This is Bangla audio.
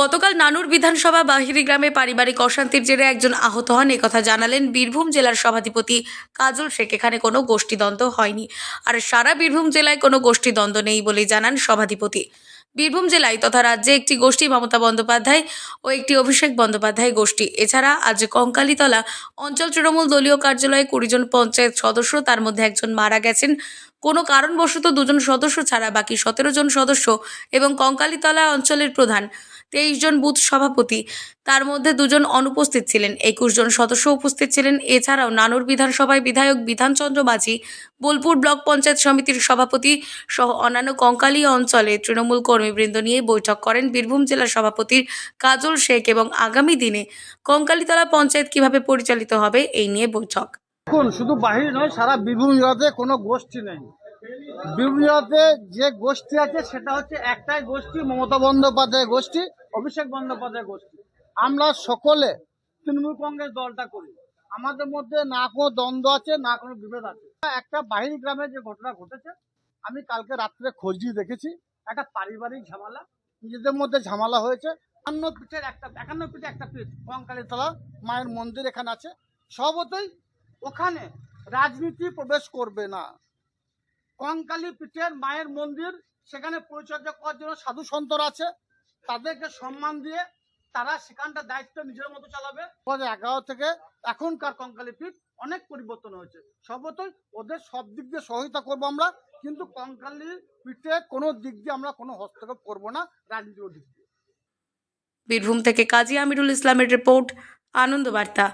গতকাল নানুর বিধানসভা বাহিরি গ্রামে পারিবারিক অশান্তির জেরে একজন আহত হন। একথা জানালেন বীরভূম জেলার সভাধিপতি কাজল শেখ। এখানে কোনো গোষ্ঠীদ্বন্দ্ব হয়নি। আর সারা বীরভূম জেলায় কোনো গোষ্ঠীদ্বন্দ্ব নেই বলেই জানান সভাধিপতি। বীরভূম জেলায় তথা রাজ্যে একটি গোষ্ঠী মমতা বন্দ্যোপাধ্যায় ও একটি অভিষেক বন্দ্যোপাধ্যায় গোষ্ঠী। এছাড়া আজ কঙ্কালীতলা অঞ্চল তৃণমূল দলীয় কার্যালয়ে কুড়িজন পঞ্চায়েত সদস্য, তার মধ্যে একজন মারা গেছেন। কোনো কারণবশত দুজন সদস্য ছাড়া বাকি সতেরো জন সদস্য এবং কঙ্কালীতলা অঞ্চলের প্রধান। তেইশ জন বুথ সভাপতি। তার মধ্যে দুজন অনুপস্থিত ছিলেন। একুশ জন সদস্য উপস্থিত ছিলেন। এছাড়াও নানুর বিধানসভায় বিধায়ক বিধানচন্দ্র মাঝি, বোলপুর ব্লক পঞ্চায়েত সমিতির সভাপতি সহ অন্যান্য কঙ্কালী অঞ্চলে তৃণমূল কর্মীবৃন্দ নিয়ে বৈঠক করেন বীরভূম জেলার সভাপতির কাজল শেখ এবং আগামী দিনে কঙ্কালীতলা পঞ্চায়েত কীভাবে পরিচালিত হবে, এই নিয়ে বৈঠক। দেখুন, শুধু বাহির নয়, সারা বীরভূম জেলাতে কোনো গোষ্ঠী নেই। বীরভূম জেলাতে যে গোষ্ঠী আছে, সেটা হচ্ছে একটাই গোষ্ঠী, মমতা বন্দ্যোপাধ্যায় গোষ্ঠী। অভিষেক বন্দ্যোপাধ্যায় গোষ্ঠী। আমরা সকলে তৃণমূল কংগ্রেস দলটা করি। আমাদের মধ্যে না কোনো দ্বন্দ্ব আছে, না কোনো বিভেদ আছে। একটা বাহির গ্রামে যে ঘটনা ঘটেছে, আমি কালকে রাত্রে খোঁজ দেখেছি। একটা পারিবারিক ঝামেলা, নিজেদের মধ্যে ঝামেলা হয়েছে। একান্ন পিঠের একটা, একান্ন পিঠে একটা পিঠ, কঙ্কালীতলা, মায়ের মন্দির এখানে আছে। সবতই ওখানে রাজনীতি প্রবেশ করবে না। কঙ্কালী পীঠের মায়ের মন্দির, সেখানে পরিচর্যা করার জন্য সাধু সন্তর আছে। তাদেরকে সম্মান দিয়ে তারা সেখানটা দায়িত্ব নিজের মতো চালাবে। এগারো থেকে এখনকার কঙ্কালী পীঠ অনেক পরিবর্তন হয়েছে। সর্বতই ওদের সব দিক দিয়ে সহায়তা করব আমরা, কিন্তু কঙ্কালী পীঠে কোনো দিক দিয়ে আমরা কোনো হস্তক্ষেপ করব না, রাজনীতির দিক দিয়ে। বীরভূম থেকে কাজী আমিরুল ইসলামের রিপোর্ট, আনন্দ বার্তা।